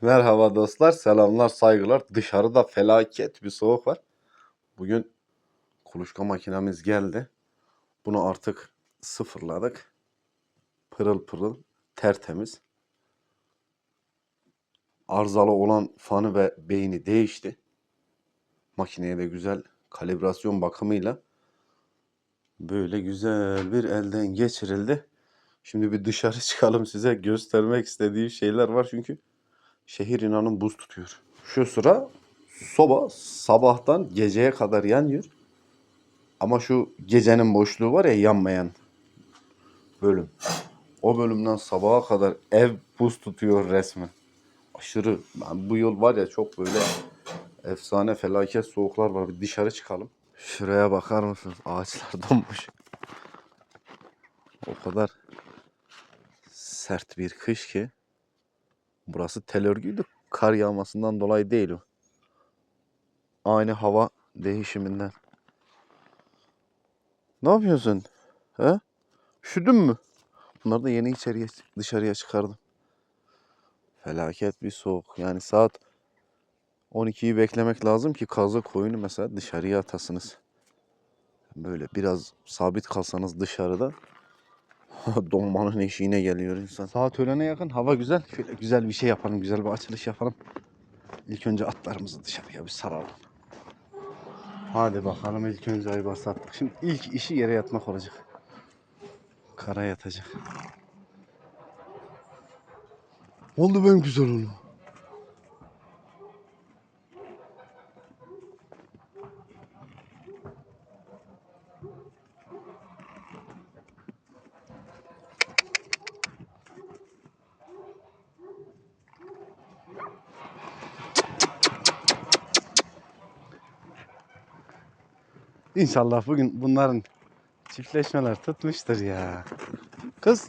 Merhaba dostlar, selamlar, saygılar. Dışarıda felaket bir soğuk var. Bugün kuluçka makinemiz geldi. Bunu artık sıfırladık. Pırıl pırıl, tertemiz. Arızalı olan fanı ve beyni değişti. Makineye de güzel kalibrasyon bakımıyla böyle güzel bir elden geçirildi. Şimdi bir dışarı çıkalım size göstermek istediğim şeyler var çünkü Şehir inanın buz tutuyor. Şu sıra soba sabahtan geceye kadar yanıyor. Ama şu gecenin boşluğu var ya yanmayan bölüm. O bölümden sabaha kadar ev buz tutuyor resmen. Aşırı. Ben bu yıl var ya çok böyle efsane felaket soğuklar var. Bir dışarı çıkalım. Şuraya bakar mısınız? Ağaçlar donmuş. O kadar sert bir kış ki. Burası tel örgüydü. Kar yağmasından dolayı değil o. Aynı hava değişiminden. Ne yapıyorsun? He? Üşüdün mü? Bunları da yeni içeriye dışarıya çıkardım. Felaket bir soğuk. Yani saat 12'yi beklemek lazım ki kazı koyunu mesela dışarıya atasınız. Böyle biraz sabit kalsanız dışarıda donmanın eşiğine geliyor insan. Saat öğlene yakın hava güzel. Şöyle güzel bir şey yapalım. Güzel bir açılış yapalım. İlk önce atlarımızı dışarıya bir saralım. Hadi bakalım ilk önce ayı basattık. Şimdi ilk işi yere yatmak olacak. Kara yatacak. Oldu benim güzel oğlum. İnşallah bugün bunların çiftleşmeler tutmuştur ya. Kız.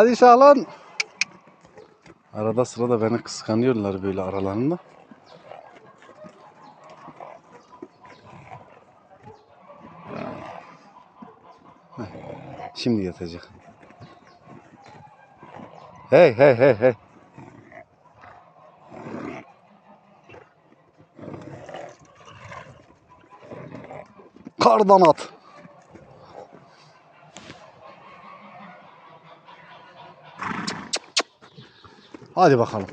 Hadi Şahlan. Arada sırada beni kıskanıyorlar böyle aralarında. Şimdi yatacak. Hey hey hey hey. Kardan at. Hadi bakalım.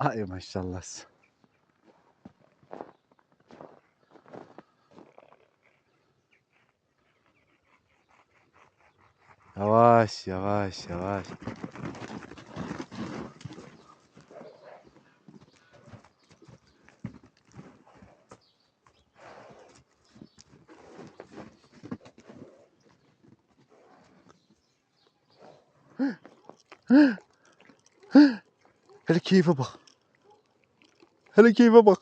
Ay maşallah. Yavaş yavaş yavaş. Keyfe bak. Hele keyfe bak.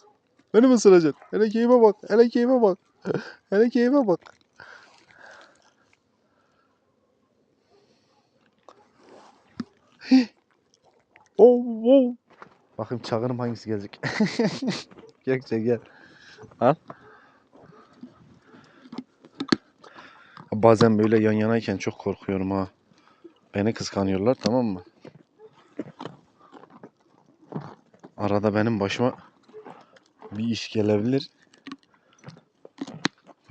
Beni mi ısıracaksın? Hele keyfe bak. Hele keyfe bak. Hele keyfe bak. oh, oh. Bakayım çağırım hangisi gelecek. Gökçe gel. Al. Bazen böyle yan yanayken çok korkuyorum ha. Beni kıskanıyorlar tamam mı? Arada benim başıma bir iş gelebilir.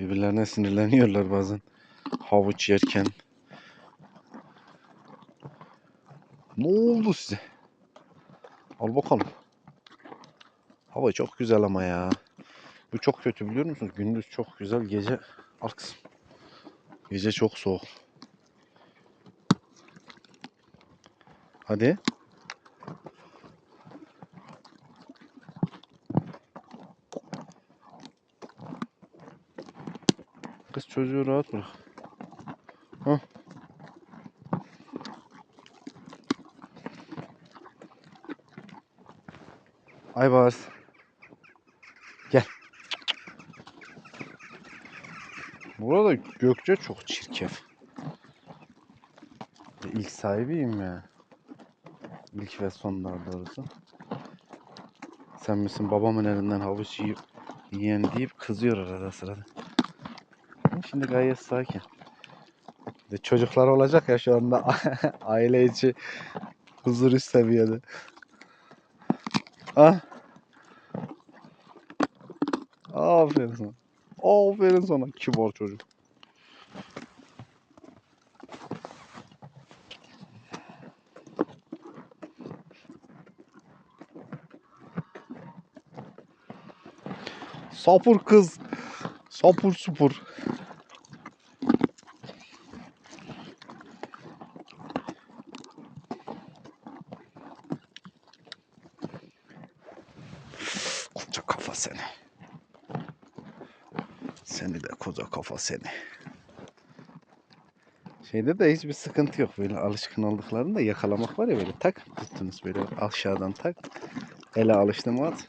Birbirlerine sinirleniyorlar bazen. Havuç yerken. Ne oldu size? Al bakalım. Hava çok güzel ama ya. Bu çok kötü biliyor musunuz? Gündüz çok güzel, gece al. Gece çok soğuk. Hadi. Kız çocuğu rahat bırak. Hah. Aybars. Gel. Burada Gökçe çok çirkef. İlk sahibiyim ya. İlk ve son daha doğrusu. Sen misin babamın elinden havuç yiyip yiyen deyip kızıyor arada sırada. Şimdi gayet sakin. De çocuklar olacak ya şu anda aile içi huzur üst seviyede. Ah. Aferin sana. Aferin sana kibar çocuk. Sapur kız. Sapur supur. Koca kafa seni. Seni de koca kafa seni. Şeyde de hiçbir sıkıntı yok. Böyle alışkın olduklarında yakalamak var ya böyle tak tuttunuz böyle aşağıdan tak. Ele alıştım at.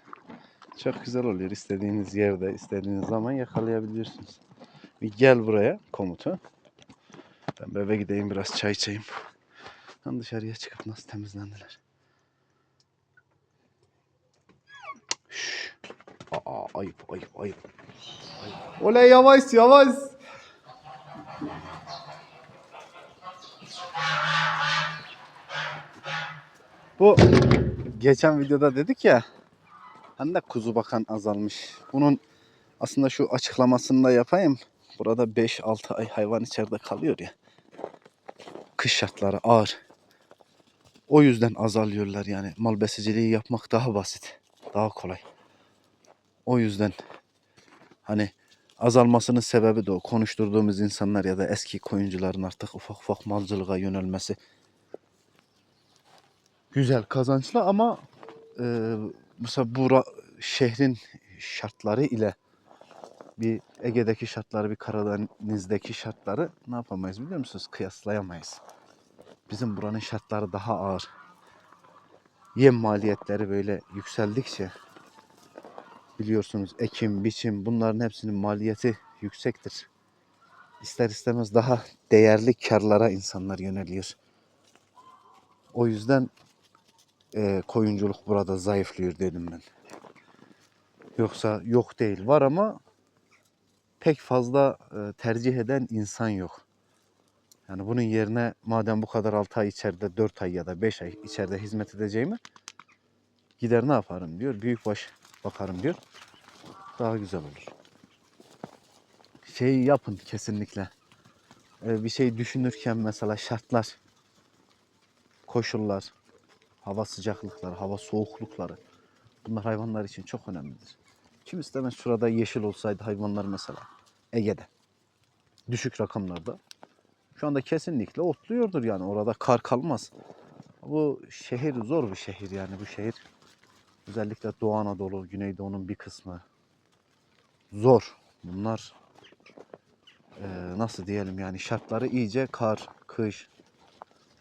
Çok güzel oluyor. İstediğiniz yerde, istediğiniz zaman yakalayabiliyorsunuz. Bir gel buraya komutu. Ben eve gideyim biraz çay içeyim. Ben dışarıya çıkıp nasıl temizlendiler. Şşş. Aa, ayıp, ayıp, ayıp. Oley yavaş, yavaş. Bu geçen videoda dedik ya Hani de kuzu bakan azalmış. Bunun aslında şu açıklamasını da yapayım. Burada 5-6 ay hayvan içeride kalıyor ya. Kış şartları ağır. O yüzden azalıyorlar yani. Mal besiciliği yapmak daha basit. Daha kolay. O yüzden hani azalmasının sebebi de o. Konuşturduğumuz insanlar ya da eski koyuncuların artık ufak ufak malcılığa yönelmesi. Güzel kazançlı ama e, mesela bu şehrin şartları ile bir Ege'deki şartları, bir Karadeniz'deki şartları ne yapamayız biliyor musunuz? Kıyaslayamayız. Bizim buranın şartları daha ağır. Yem maliyetleri böyle yükseldikçe biliyorsunuz ekim, biçim bunların hepsinin maliyeti yüksektir. İster istemez daha değerli karlara insanlar yöneliyor. O yüzden e, koyunculuk burada zayıflıyor dedim ben. Yoksa yok değil var ama pek fazla e, tercih eden insan yok. Yani bunun yerine madem bu kadar 6 ay içeride 4 ay ya da 5 ay içeride hizmet edeceğimi gider ne yaparım diyor. Büyükbaş bakarım diyor. Daha güzel olur. Şey yapın kesinlikle. E, bir şey düşünürken mesela şartlar, koşullar, hava sıcaklıkları, hava soğuklukları bunlar hayvanlar için çok önemlidir. Kim istemez şurada yeşil olsaydı hayvanlar mesela Ege'de düşük rakamlarda şu anda kesinlikle otluyordur yani orada kar kalmaz. Bu şehir zor bir şehir yani bu şehir özellikle Doğu Anadolu, Güneydoğu'nun bir kısmı zor. Bunlar eee, nasıl diyelim yani şartları iyice kar, kış,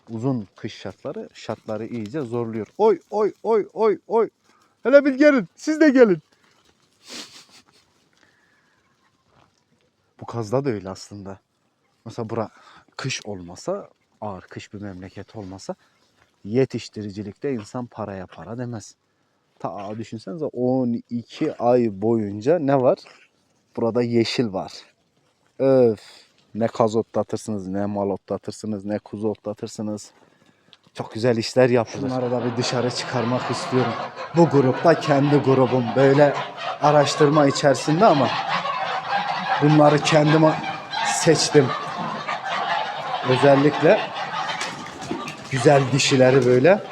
uzun kış şartları şartları iyice zorluyor. Oy oy oy oy oy. Hele bir gelin. Siz de gelin. Bu kazda da öyle aslında. Mesela bura kış olmasa, ağır kış bir memleket olmasa yetiştiricilikte insan paraya para demez. Ta düşünsenize 12 ay boyunca ne var? Burada yeşil var. Öf. Ne kaz otlatırsınız, ne mal otlatırsınız, ne kuzu otlatırsınız. Çok güzel işler yaptılar. Şunları da bir dışarı çıkarmak istiyorum. Bu grupta kendi grubum. Böyle araştırma içerisinde ama bunları kendime seçtim. Özellikle güzel dişileri böyle.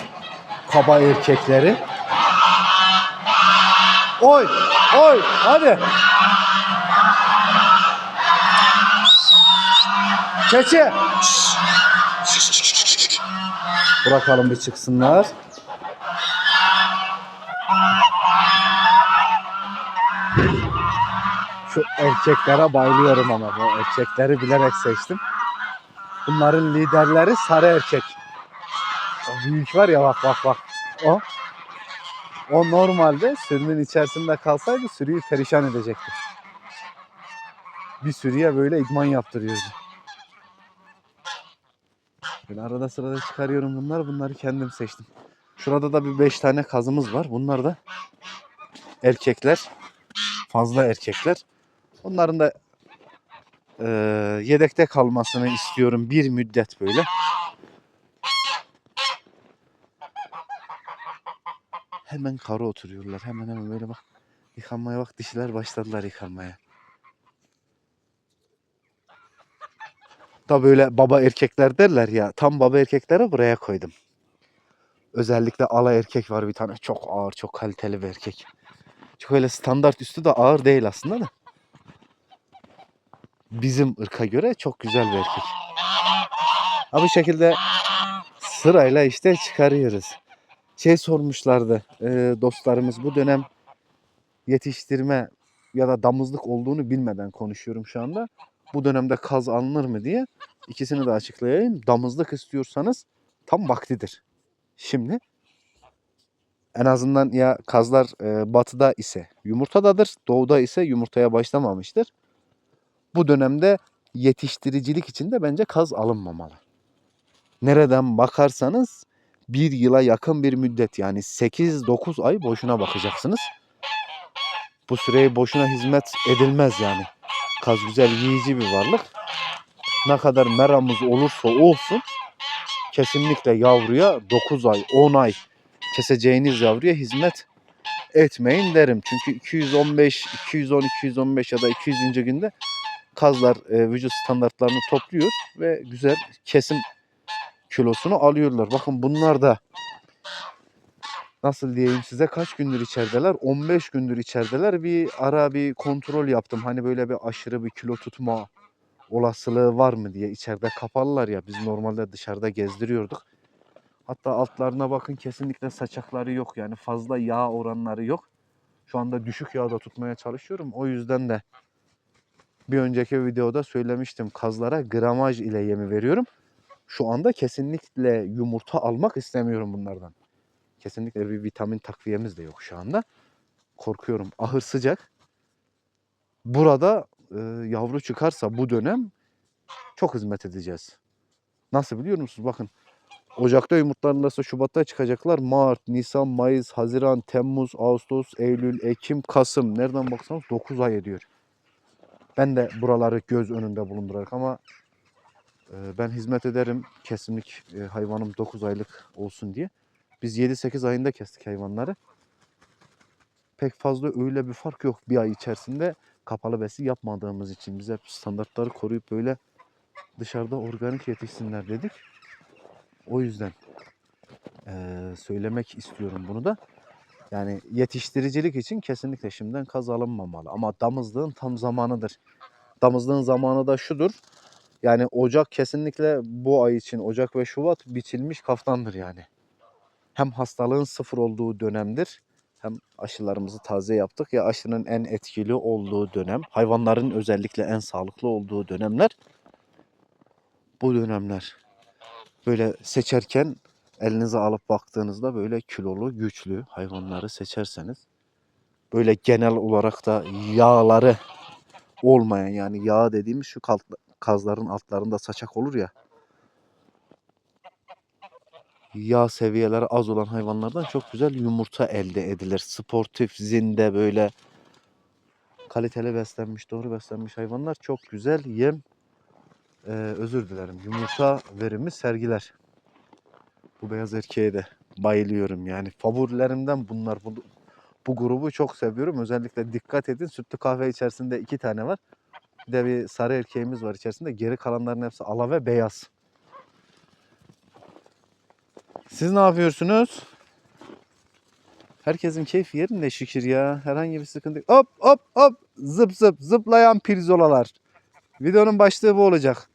Kaba erkekleri. Oy! Oy! Hadi! Keçi! Bırakalım bir çıksınlar. Şu erkeklere bayılıyorum ama bu erkekleri bilerek seçtim. Bunların liderleri sarı erkek. O büyük var ya bak bak bak. O. O normalde sürünün içerisinde kalsaydı sürüyü perişan edecekti. Bir sürüye böyle idman yaptırıyordu. Böyle arada sırada çıkarıyorum bunları. Bunları kendim seçtim. Şurada da bir 5 tane kazımız var. Bunlar da erkekler. Fazla erkekler. Onların da eee, yedekte kalmasını istiyorum bir müddet böyle. Hemen kara oturuyorlar. Hemen hemen böyle bak. Yıkanmaya bak. Dişiler başladılar yıkanmaya. Da böyle baba erkekler derler ya. Tam baba erkeklere buraya koydum. Özellikle ala erkek var bir tane. Çok ağır, çok kaliteli bir erkek. Çok öyle standart üstü de ağır değil aslında da. Bizim ırka göre çok güzel bir erkek. Ha bu şekilde sırayla işte çıkarıyoruz. Şey sormuşlardı e, dostlarımız bu dönem yetiştirme ya da damızlık olduğunu bilmeden konuşuyorum şu anda. Bu dönemde kaz alınır mı diye ikisini de açıklayayım. Damızlık istiyorsanız tam vaktidir. Şimdi en azından ya kazlar e, batıda ise yumurtadadır, doğuda ise yumurtaya başlamamıştır. Bu dönemde yetiştiricilik için de bence kaz alınmamalı. Nereden bakarsanız bir yıla yakın bir müddet yani 8-9 ay boşuna bakacaksınız. Bu süreyi boşuna hizmet edilmez yani. Kaz güzel yiyici bir varlık. Ne kadar meramız olursa olsun kesinlikle yavruya 9 ay 10 ay keseceğiniz yavruya hizmet etmeyin derim. Çünkü 215, 210, 215 ya da 200. günde kazlar e, vücut standartlarını topluyor ve güzel kesim kilosunu alıyorlar. Bakın bunlar da nasıl diyeyim size kaç gündür içerideler? 15 gündür içerideler. Bir ara bir kontrol yaptım. Hani böyle bir aşırı bir kilo tutma olasılığı var mı diye içeride kapalılar ya. Biz normalde dışarıda gezdiriyorduk. Hatta altlarına bakın kesinlikle saçakları yok. Yani fazla yağ oranları yok. Şu anda düşük yağda tutmaya çalışıyorum. O yüzden de bir önceki videoda söylemiştim. Kazlara gramaj ile yemi veriyorum. Şu anda kesinlikle yumurta almak istemiyorum bunlardan. Kesinlikle bir vitamin takviyemiz de yok şu anda. Korkuyorum. Ahır sıcak. Burada e, yavru çıkarsa bu dönem çok hizmet edeceğiz. Nasıl biliyor musunuz? Bakın Ocak'ta yumurtlarlarsa Şubat'ta çıkacaklar. Mart, Nisan, Mayıs, Haziran, Temmuz, Ağustos, Eylül, Ekim, Kasım. Nereden baksanız 9 ay ediyor. Ben de buraları göz önünde bulundurarak ama ben hizmet ederim. Kesimlik e, hayvanım 9 aylık olsun diye. Biz 7-8 ayında kestik hayvanları. Pek fazla öyle bir fark yok bir ay içerisinde kapalı besi yapmadığımız için. Biz hep standartları koruyup böyle dışarıda organik yetişsinler dedik. O yüzden eee, söylemek istiyorum bunu da. Yani yetiştiricilik için kesinlikle şimdiden kaz alınmamalı. Ama damızlığın tam zamanıdır. Damızlığın zamanı da şudur. Yani Ocak kesinlikle bu ay için Ocak ve Şubat biçilmiş kaftandır yani. Hem hastalığın sıfır olduğu dönemdir. Hem aşılarımızı taze yaptık ya aşının en etkili olduğu dönem. Hayvanların özellikle en sağlıklı olduğu dönemler. Bu dönemler böyle seçerken elinize alıp baktığınızda böyle kilolu, güçlü hayvanları seçerseniz böyle genel olarak da yağları olmayan yani yağ dediğimiz şu kazların altlarında saçak olur ya yağ seviyeleri az olan hayvanlardan çok güzel yumurta elde edilir. Sportif, zinde böyle kaliteli beslenmiş, doğru beslenmiş hayvanlar çok güzel yem, eee, özür dilerim, yumurta verimi sergiler. Bu beyaz erkeğe de bayılıyorum yani. Favorilerimden bunlar. Bu, bu grubu çok seviyorum. Özellikle dikkat edin sütlü kahve içerisinde iki tane var. Bir de bir sarı erkeğimiz var içerisinde. Geri kalanların hepsi ala ve beyaz. Siz ne yapıyorsunuz? Herkesin keyfi yerinde şükür ya. Herhangi bir sıkıntı. Hop hop hop. Zıp zıp zıplayan pirzolalar. Videonun başlığı bu olacak.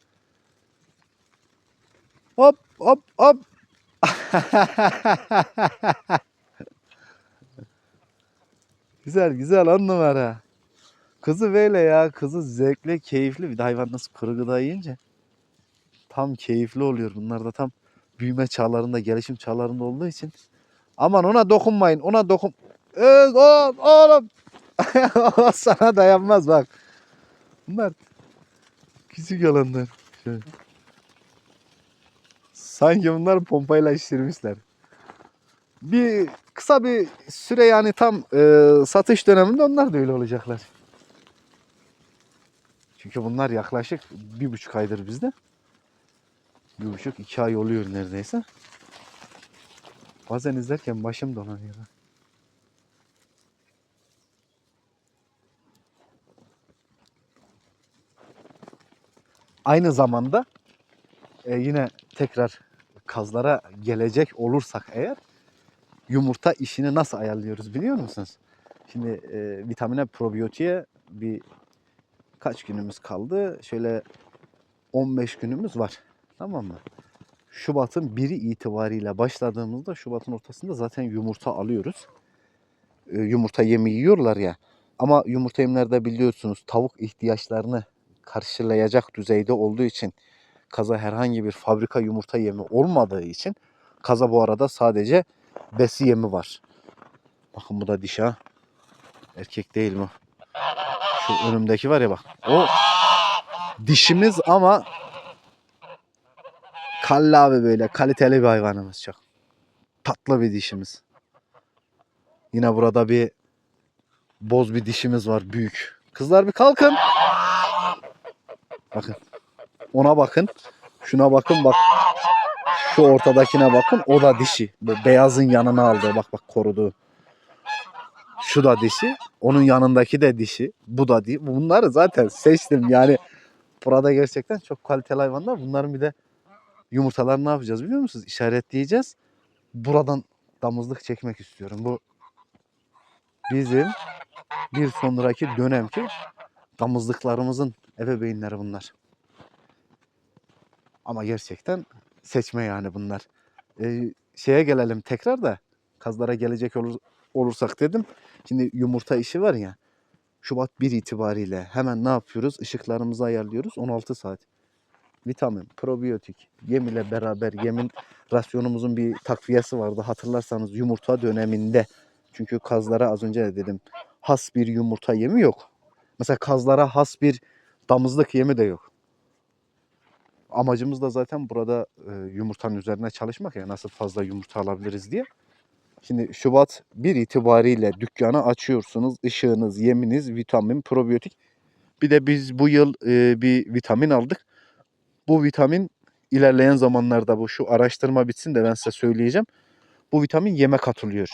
Hop hop hop. güzel güzel on numara. Kızı böyle ya. Kızı zevkli, keyifli. Bir de hayvan nasıl kuru gıda yiyince tam keyifli oluyor. Bunlar da tam büyüme çağlarında, gelişim çağlarında olduğu için. Aman ona dokunmayın. Ona dokun. Öz oğlum oğlum. Sana dayanmaz bak. Bunlar küçük yalanlar. Şöyle. Sanki bunlar pompayla iştirmişler. Bir kısa bir süre yani tam e, satış döneminde onlar da öyle olacaklar. Çünkü bunlar yaklaşık bir buçuk aydır bizde. Bir buçuk iki ay oluyor neredeyse. Bazen izlerken başım dolanıyor. Aynı zamanda e, yine tekrar kazlara gelecek olursak eğer yumurta işini nasıl ayarlıyoruz biliyor musunuz? Şimdi e, vitamine probiyotiğe bir kaç günümüz kaldı? Şöyle 15 günümüz var. Tamam mı? Şubat'ın biri itibariyle başladığımızda Şubat'ın ortasında zaten yumurta alıyoruz. E, yumurta yemi yiyorlar ya. Ama yumurta yemlerde biliyorsunuz tavuk ihtiyaçlarını karşılayacak düzeyde olduğu için kaza herhangi bir fabrika yumurta yemi olmadığı için kaza bu arada sadece besi yemi var. Bakın bu da dişi ha. Erkek değil mi? Şu önümdeki var ya bak. O dişimiz ama kallavi böyle kaliteli bir hayvanımız çok. Tatlı bir dişimiz. Yine burada bir boz bir dişimiz var büyük. Kızlar bir kalkın. Bakın. Ona bakın. Şuna bakın bak. Şu ortadakine bakın. O da dişi. Bu beyazın yanına aldı. Bak bak korudu. Şu da dişi. Onun yanındaki de dişi. Bu da değil. Bunları zaten seçtim. Yani burada gerçekten çok kaliteli hayvanlar. Bunların bir de yumurtalarını ne yapacağız biliyor musunuz? İşaretleyeceğiz. Buradan damızlık çekmek istiyorum. Bu bizim bir sonraki dönemki damızlıklarımızın ebeveynleri bunlar. Ama gerçekten seçme yani bunlar. Ee, şeye gelelim tekrar da kazlara gelecek olur, olursak dedim. Şimdi yumurta işi var ya. Şubat 1 itibariyle hemen ne yapıyoruz? Işıklarımızı ayarlıyoruz 16 saat. Vitamin, probiyotik, yem ile beraber yemin rasyonumuzun bir takviyesi vardı. Hatırlarsanız yumurta döneminde. Çünkü kazlara az önce de dedim has bir yumurta yemi yok. Mesela kazlara has bir damızlık yemi de yok. Amacımız da zaten burada e, yumurtanın üzerine çalışmak ya nasıl fazla yumurta alabiliriz diye. Şimdi Şubat 1 itibariyle dükkanı açıyorsunuz. Işığınız, yeminiz, vitamin, probiyotik. Bir de biz bu yıl e, bir vitamin aldık. Bu vitamin ilerleyen zamanlarda bu şu araştırma bitsin de ben size söyleyeceğim. Bu vitamin yeme katılıyor.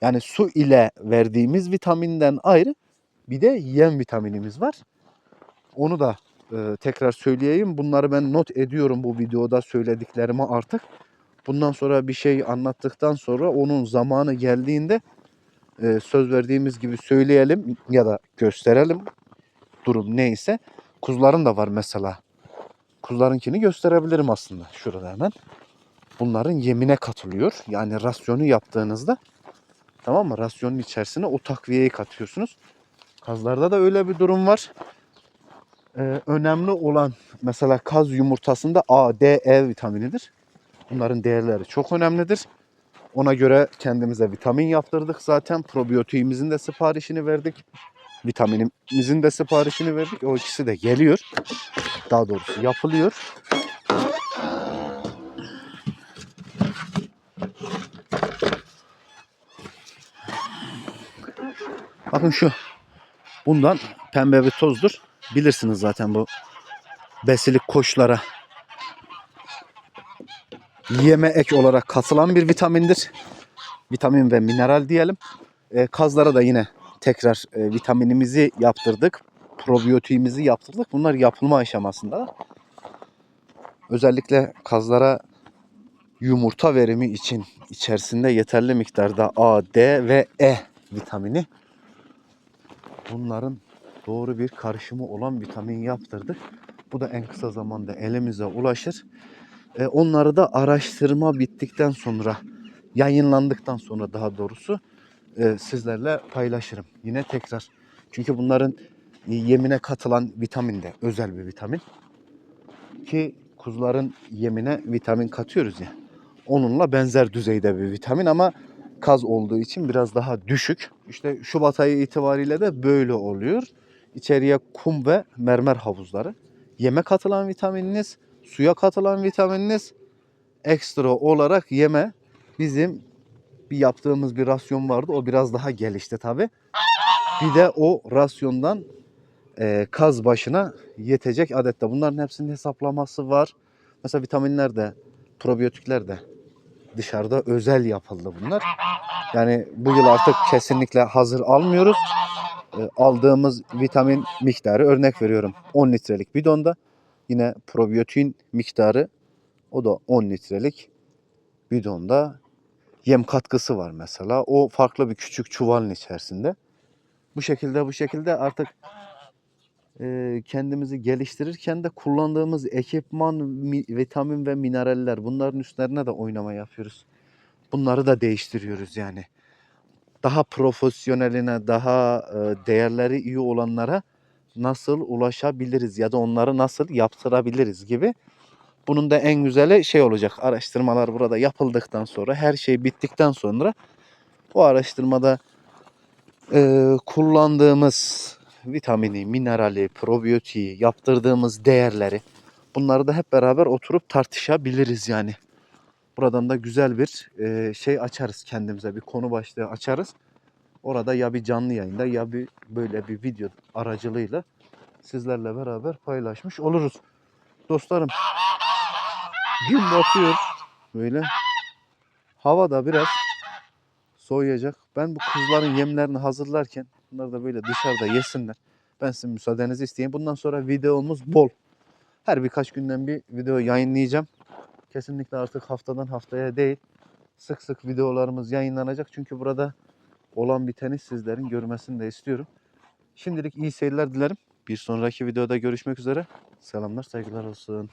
Yani su ile verdiğimiz vitaminden ayrı bir de yem vitaminimiz var. Onu da e, tekrar söyleyeyim. Bunları ben not ediyorum bu videoda söylediklerimi artık. Bundan sonra bir şey anlattıktan sonra onun zamanı geldiğinde e, söz verdiğimiz gibi söyleyelim ya da gösterelim. Durum neyse. Kuzuların da var mesela. Kuzularınkini gösterebilirim aslında. Şurada hemen. Bunların yemine katılıyor. Yani rasyonu yaptığınızda tamam mı? Rasyonun içerisine o takviyeyi katıyorsunuz. Kazlarda da öyle bir durum var. Ee, önemli olan mesela kaz yumurtasında A, D, E vitaminidir. Bunların değerleri çok önemlidir. Ona göre kendimize vitamin yaptırdık zaten. Probiyotiğimizin de siparişini verdik. Vitaminimizin de siparişini verdik. O ikisi de geliyor. Daha doğrusu yapılıyor. Bakın şu. Bundan pembe bir tozdur. Bilirsiniz zaten bu besilik koçlara yeme ek olarak katılan bir vitamindir. Vitamin ve mineral diyelim. E, kazlara da yine tekrar e, vitaminimizi yaptırdık. Probiyotiğimizi yaptırdık. Bunlar yapılma aşamasında. Özellikle kazlara yumurta verimi için içerisinde yeterli miktarda A, D ve E vitamini. Bunların doğru bir karışımı olan vitamin yaptırdık. Bu da en kısa zamanda elimize ulaşır. E, onları da araştırma bittikten sonra, yayınlandıktan sonra daha doğrusu e, sizlerle paylaşırım. Yine tekrar. Çünkü bunların e, yemine katılan vitamin de özel bir vitamin. Ki kuzuların yemine vitamin katıyoruz ya. Onunla benzer düzeyde bir vitamin ama kaz olduğu için biraz daha düşük. İşte Şubat ayı itibariyle de böyle oluyor. İçeriye kum ve mermer havuzları. Yeme katılan vitamininiz, suya katılan vitamininiz ekstra olarak yeme bizim bir yaptığımız bir rasyon vardı. O biraz daha gelişti tabi. Bir de o rasyondan e, kaz başına yetecek adette. Bunların hepsinin hesaplaması var. Mesela vitaminler de, probiyotikler de dışarıda özel yapıldı bunlar. Yani bu yıl artık kesinlikle hazır almıyoruz. E, aldığımız vitamin miktarı örnek veriyorum 10 litrelik bidonda. Yine probiyotin miktarı o da 10 litrelik bidonda. Yem katkısı var mesela. O farklı bir küçük çuvalın içerisinde. Bu şekilde bu şekilde artık e, kendimizi geliştirirken de kullandığımız ekipman, mi- vitamin ve mineraller bunların üstlerine de oynama yapıyoruz. Bunları da değiştiriyoruz yani. Daha profesyoneline, daha e, değerleri iyi olanlara nasıl ulaşabiliriz ya da onları nasıl yaptırabiliriz gibi. Bunun da en güzeli şey olacak. Araştırmalar burada yapıldıktan sonra, her şey bittikten sonra o araştırmada e, kullandığımız vitamini, minerali, probiyotiği, yaptırdığımız değerleri bunları da hep beraber oturup tartışabiliriz yani. Buradan da güzel bir e, şey açarız kendimize, bir konu başlığı açarız. Orada ya bir canlı yayında ya bir böyle bir video aracılığıyla sizlerle beraber paylaşmış oluruz. Dostlarım gün batıyor böyle. Hava da biraz soğuyacak. Ben bu kuzuların yemlerini hazırlarken bunlar da böyle dışarıda yesinler. Ben sizin müsaadenizi isteyeyim. Bundan sonra videomuz bol. Her birkaç günden bir video yayınlayacağım. Kesinlikle artık haftadan haftaya değil. Sık sık videolarımız yayınlanacak. Çünkü burada olan biteni sizlerin görmesini de istiyorum. Şimdilik iyi seyirler dilerim. Bir sonraki videoda görüşmek üzere. Selamlar, saygılar olsun.